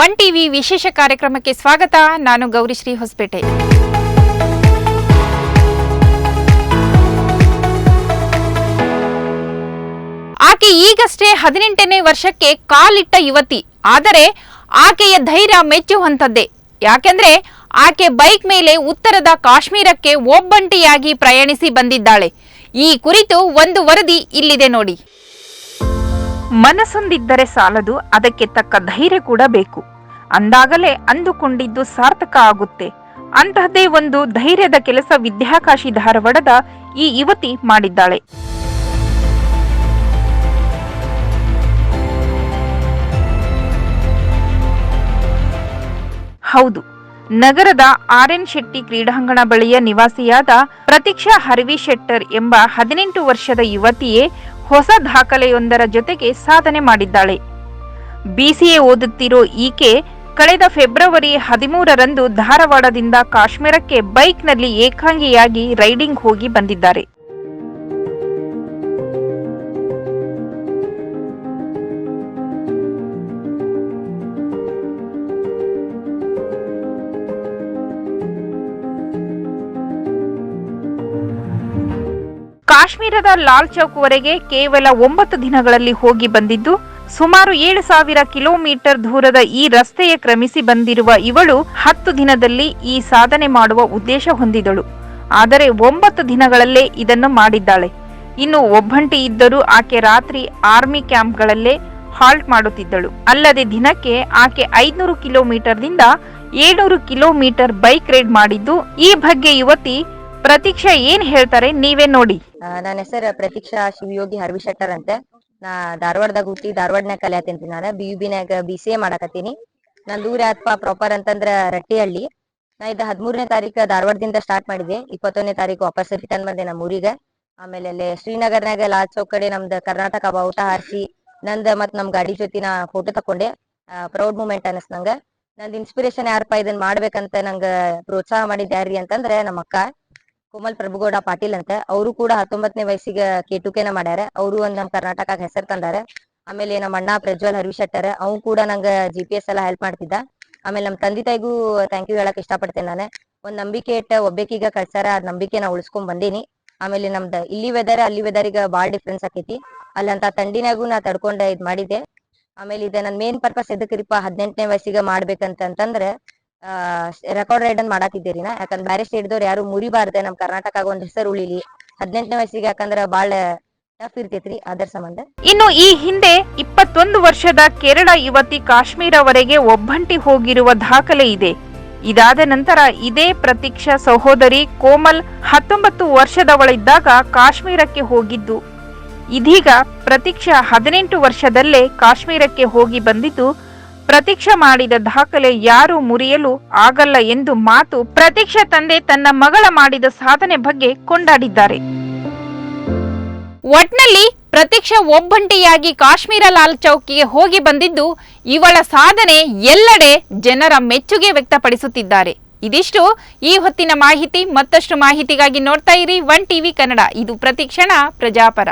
One TV ವಿಶೇಷ ಕಾರ್ಯಕ್ರಮಕ್ಕೆ ಸ್ವಾಗತ. ನಾನು ಗೌರಿಶ್ರೀ ಹೊಸಪೇಟೆ. ಆಕೆ ಈಗಷ್ಟೇ ಹದಿನೆಂಟನೇ ವರ್ಷಕ್ಕೆ ಕಾಲಿಟ್ಟ ಯುವತಿ. ಆದರೆ ಆಕೆಯ ಧೈರ್ಯ ಮೆಚ್ಚುವಂಥದ್ದೇ ಯಾಕೆಂದ್ರೆ ಆಕೆ ಬೈಕ್ ಮೇಲೆ ಉತ್ತರದ ಕಾಶ್ಮೀರಕ್ಕೆ ಒಬ್ಬಂಟಿಯಾಗಿ ಪ್ರಯಾಣಿಸಿ ಬಂದಿದ್ದಾಳೆ. ಈ ಕುರಿತು ಒಂದು ವರದಿ ಇಲ್ಲಿದೆ ನೋಡಿ. ಮನಸ್ಸೊಂದಿದ್ದರೆ ಸಾಲದು, ಅದಕ್ಕೆ ತಕ್ಕ ಧೈರ್ಯ ಕೂಡ ಬೇಕು. ಅಂದಾಗಲೇ ಅಂದುಕೊಂಡಿದ್ದು ಸಾರ್ಥಕ ಆಗುತ್ತೆ. ಅಂತಹದೇ ಒಂದು ಧೈರ್ಯದ ಕೆಲಸ ವಿದ್ಯಾಕಾಶಿ ಧಾರವಾಡದ ಈ ಯುವತಿ ಮಾಡಿದ್ದಾಳೆ. ಹೌದು, ನಗರದ ಆರ್ ಎನ್ ಶೆಟ್ಟಿ ಕ್ರೀಡಾಂಗಣ ಬಳಿಯ ನಿವಾಸಿಯಾದ ಪ್ರತೀಕ್ಷಾ ಹರ್ವಿ ಶೆಟ್ಟರ್ ಎಂಬ ಹದಿನೆಂಟು ವರ್ಷದ ಯುವತಿಯೇ ಹೊಸ ದಾಖಲೆಯೊಂದರ ಜೊತೆಗೆ ಸಾಧನೆ ಮಾಡಿದ್ದಾಳೆ. ಬಿಸಿಎ ಓದುತ್ತಿರೋ ಈಕೆ ಕಳೆದ ಫೆಬ್ರವರಿ ಹದಿಮೂರರಂದು ಧಾರವಾಡದಿಂದ ಕಾಶ್ಮೀರಕ್ಕೆ ಬೈಕ್ನಲ್ಲಿ ಏಕಾಂಗಿಯಾಗಿ ರೈಡಿಂಗ್ ಹೋಗಿ ಬಂದಿದ್ದಾರೆ. ಕಾಶ್ಮೀರದ ಲಾಲ್ ಚೌಕ್ವರೆಗೆ ಕೇವಲ ಒಂಬತ್ತು ದಿನಗಳಲ್ಲಿ ಹೋಗಿ ಬಂದಿದ್ದು, ಸುಮಾರು ಏಳು ಸಾವಿರ ಕಿಲೋಮೀಟರ್ ದೂರದ ಈ ರಸ್ತೆಯ ಕ್ರಮಿಸಿ ಬಂದಿರುವ ಇವಳು ಹತ್ತು ದಿನದಲ್ಲಿ ಈ ಸಾಧನೆ ಮಾಡುವ ಉದ್ದೇಶ ಹೊಂದಿದಳು. ಆದರೆ ಒಂಬತ್ತು ದಿನಗಳಲ್ಲೇ ಇದನ್ನು ಮಾಡಿದ್ದಾಳೆ. ಇನ್ನು ಒಬ್ಬಂಟಿ ಇದ್ದರೂ ಆಕೆ ರಾತ್ರಿ ಆರ್ಮಿ ಕ್ಯಾಂಪ್ಗಳಲ್ಲೇ ಹಾಲ್ಟ್ ಮಾಡುತ್ತಿದ್ದಳು. ಅಲ್ಲದೆ ದಿನಕ್ಕೆ ಆಕೆ ಐದ್ನೂರು ಕಿಲೋಮೀಟರ್ದಿಂದ ಏಳ್ನೂರು ಕಿಲೋಮೀಟರ್ ಬೈಕ್ ರೈಡ್ ಮಾಡಿದ್ದು. ಈ ಬಗ್ಗೆ ಯುವತಿ ಪ್ರತೀಕ್ಷಾ ಏನ್ ಹೇಳ್ತಾರೆ ನೀವೇ ನೋಡಿ. ನನ್ನ ಹೆಸರು ಪ್ರತೀಕ್ಷಾ ಶಿವಯೋಗಿ ಹರ್ವಿ ಶೆಟ್ಟರ್ ಅಂತೆ ನಾ ಧಾರವಾಡದಾಗ ಹುಟ್ಟಿ ಧಾರವಾಡನಾಗ ಕಲಿಯತ್ತೇನ್ರಿ ನಾನು. ಬಿ ಯು ಬಿನಾಗ ಬಿ ಸಿ ಎ ಮಾಡಕತ್ತೀನಿ. ನಂದು ಊರ ಪ್ರಾಪರ್ ಅಂತಂದ್ರ ರಟ್ಟಿಹಳ್ಳಿ. ನಾ ಇದು ಹದಿಮೂರನೇ ತಾರೀಕು ಧಾರವಾಡದಿಂದ ಸ್ಟಾರ್ಟ್ ಮಾಡಿದೆ. ಇಪ್ಪತ್ತೊಂದನೇ ತಾರೀಕು ವಾಪಸ್ ರಿಟರ್ನ್ ಬಂದೆ ನಮ್ಮ ಊರಿಗೆ. ಆಮೇಲೆ ಅಲ್ಲಿ ಶ್ರೀನಗರ್ನಾಗ ಲಾಲ್ ಚೌಕ್ ಕಡೆ ನಮ್ದು ಕರ್ನಾಟಕ ಬಾವುಟ ಹಾರಿಸಿ, ನಂದ ಮತ್ ನಮ್ ಗಾಡಿ ಜೊತೆ ನಾ ಫೋಟೋ ತಕೊಂಡೆ. ಪ್ರೌಡ್ ಮೂಮೆಂಟ್ ಅನಸ್ ನಂಗ. ನಂದ್ ಇನ್ಸ್ಪಿರೇಷನ್ ಯಾರಪ್ಪ ಇದನ್ನ ಮಾಡ್ಬೇಕಂತ ನಂಗ ಪ್ರೋತ್ಸಾಹ ಮಾಡಿದ್ ಯಾರ್ರಿ ಅಂತಂದ್ರೆ ನಮ್ಮ ಅಕ್ಕ ಕೋಮಲ್ ಪ್ರಭುಗೌಡ ಪಾಟೀಲ್ ಅಂತ. ಅವರು ಕೂಡ ಹತ್ತೊಂಬತ್ತನೇ ವಯಸ್ಸಿಗೆ ಕೇಟುಕೆನ ಮಾಡ್ಯಾರ. ಅವರು ಒಂದ್ ನಮ್ ಕರ್ನಾಟಕ ಹೆಸರು ತಂದಾರ. ಆಮೇಲೆ ನಮ್ಮ ಅಣ್ಣ ಪ್ರಜ್ವಲ್ ಹರ್ವಿ ಶೆಟ್ಟರ್ ಅವ್ನು ಕೂಡ ನಂಗ ಜಿ ಪಿ ಎಸ್ ಎಲ್ಲ ಹೆಲ್ಪ್ ಮಾಡ್ತಿದ್ದ. ಆಮೇಲೆ ನಮ್ಮ ತಂದೆ ತಾಯಿಗೂ ಥ್ಯಾಂಕ್ ಯು ಹೇಳಕ್ ಇಷ್ಟಪಡ್ತೇನೆ ನಾನು. ಒಂದ್ ನಂಬಿಕೆ ಇಟ್ಟ ಒಬ್ಬೇಕೀಗ ಕಳ್ಸಾರ ಅದ್ ನಂಬಿಕೆ ನಾ ಉಳಿಸ್ಕೊಂಡ್ ಬಂದೀನಿ. ಆಮೇಲೆ ನಮ್ದ ಇಲ್ಲಿ ವೆದರ್ ಅಲ್ಲಿ ವೆದರ್ ಈಗ ಬಾಳ್ ಡಿಫ್ರೆನ್ಸ್ ಆಕೈತಿ. ಅಲ್ಲಂತ ತಂಡಿನಾಗೂ ನಾ ತಡ್ಕೊಂಡ ಇದ್ ಮಾಡಿದ್ದೆ. ಆಮೇಲೆ ಇದ, ನನ್ ಮೇನ್ ಪರ್ಪಸ್ ಎದಕ್ರಿಪ್ಪ ಹದಿನೆಂಟನೇ ವಯಸ್ಸಿಗೆ ಮಾಡ್ಬೇಕಂತ ಅಂತಂದ್ರೆ ಆ ರೆಕಾರ್ಡ್ ರೈಡ್ ಅನ್ ಮಾಡಾತಿದ್ದೀರಿ ನಾ? ಯಾಕಂದ್ರೆ ಬ್ಯಾರೆ ಸ್ಟೇಟ್ದವ್ರು ಯಾರು ಮುರಿಬಾರ್ದೆ ನಮ್ ಕರ್ನಾಟಕ ಒಂದ್ ಹೆಸರು ಉಳಿಲಿ. ಹದಿನೆಂಟನೇ ವಯಸ್ಸಿಗೆ ಯಾಕಂದ್ರ ಬಾಳ ಟಫ್ ಇರ್ತೈತ್ರಿ ಅದರ ಸಂಬಂಧ. ಇನ್ನು ಈ ಹಿಂದೆ ಇಪ್ಪತ್ತೊಂದು ವರ್ಷದ ಕೇರಳ ಯುವತಿ ಕಾಶ್ಮೀರವರೆಗೆ ಒಬ್ಬಂಟಿ ಹೋಗಿರುವ ದಾಖಲೆ ಇದೆ. ಇದಾದ ನಂತರ ಇದೇ ಪ್ರತೀಕ್ಷಾ ಸಹೋದರಿ ಕೋಮಲ್ ಹತ್ತೊಂಬತ್ತು ವರ್ಷದವಳಿದ್ದಾಗ ಕಾಶ್ಮೀರಕ್ಕೆ ಹೋಗಿದ್ದು. ಇದೀಗ ಪ್ರತೀಕ್ಷಾ ಹದಿನೆಂಟು ವರ್ಷದಲ್ಲೇ ಕಾಶ್ಮೀರಕ್ಕೆ ಹೋಗಿ ಬಂದಿದ್ದು ಪ್ರತೀಕ್ಷಾ ಮಾಡಿದ ದಾಖಲೆ ಯಾರು ಮುರಿಯಲು ಆಗಲ್ಲ ಎಂದು ಮಾತು ಪ್ರತೀಕ್ಷಾ ತಂದೆ ತನ್ನ ಮಗಳ ಮಾಡಿದ ಸಾಧನೆ ಬಗ್ಗೆ ಕೊಂಡಾಡಿದ್ದಾರೆ. ಒಟ್ನಲ್ಲಿ ಪ್ರತೀಕ್ಷಾ ಒಬ್ಬಂಟಿಯಾಗಿ ಕಾಶ್ಮೀರ ಲಾಲ್ ಚೌಕಿಗೆ ಹೋಗಿ ಬಂದಿದ್ದು ಇವಳ ಸಾಧನೆ ಎಲ್ಲೆಡೆ ಜನರ ಮೆಚ್ಚುಗೆ ವ್ಯಕ್ತಪಡಿಸುತ್ತಿದ್ದಾರೆ. ಇದಿಷ್ಟು ಈ ಹೊತ್ತಿನ ಮಾಹಿತಿ. ಮತ್ತಷ್ಟು ಮಾಹಿತಿಗಾಗಿ ನೋಡ್ತಾ ಇರಿ ಒನ್ ಟಿವಿ ಕನ್ನಡ. ಇದು ಪ್ರತಿಕ್ಷಣ ಪ್ರಜಾಪರ.